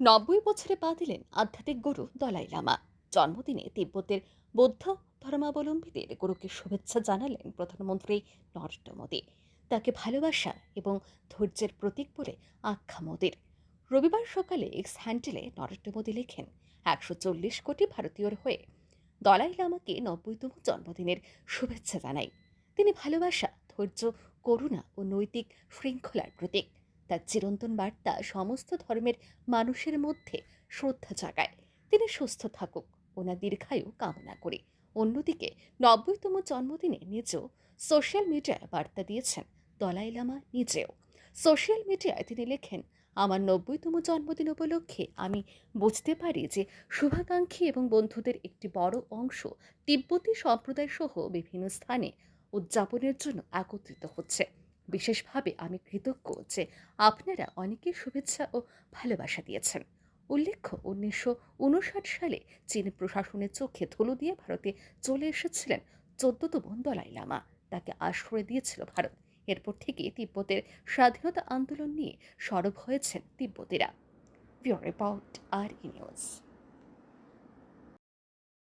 নব্বই বছরে পা দিলেন আধ্যাত্মিক গুরু দলাই লামা। জন্মদিনে তিব্বতের বৌদ্ধ ধর্মাবলম্বীদের গুরুকে শুভেচ্ছা জানালেন প্রধানমন্ত্রী নরেন্দ্র মোদী। তাকে ভালোবাসা এবং ধৈর্যের প্রতীক বলে আখ্যা মোদীর। রবিবার সকালে এক্স হ্যান্ডেলে নরেন্দ্র মোদী লেখেন, একশো চল্লিশ কোটি ভারতীয়র হয়ে দলাই লামাকে নব্বইতম জন্মদিনের শুভেচ্ছা জানাই। তিনি ভালোবাসা, ধৈর্য, করুণা ও নৈতিক শৃঙ্খলার প্রতীক। তার চিরন্তন বার্তা সমস্ত ধর্মের মানুষের মধ্যে শ্রদ্ধা জাগায়। তিনি সুস্থ থাকুক, ওনার দীর্ঘায়ু কামনা করি। অন্যদিকে, নব্বইতম জন্মদিনে নিজেও সোশ্যাল মিডিয়ায় বার্তা দিয়েছেন দলাই লামা নিজেও। সোশ্যাল মিডিয়ায় তিনি লেখেন, আমার নব্বইতম জন্মদিন উপলক্ষে আমি বুঝতে পারি যে শুভাকাঙ্ক্ষী এবং বন্ধুদের একটি বড় অংশ তিব্বতী সম্প্রদায় সহ বিভিন্ন স্থানে উদযাপনের জন্য একত্রিত হচ্ছে। বিশেষভাবে আমি কৃতজ্ঞ যে আপনারা অনেকেই শুভেচ্ছা ও ভালোবাসা দিয়েছেন। উল্লেখ্য, উনিশশো উনষাট সালে চীন প্রশাসনের চোখে ধুলো দিয়ে ভারতে চলে এসেছিলেন চোদ্দতম দলাই লামা। তাকে আশ্রয় দিয়েছিল ভারত। এরপর থেকে তিব্বতের স্বাধীনতা আন্দোলন নিয়ে সরব হয়েছেন তিব্বতীরা। রিপোর্ট, আর ই নিউজ।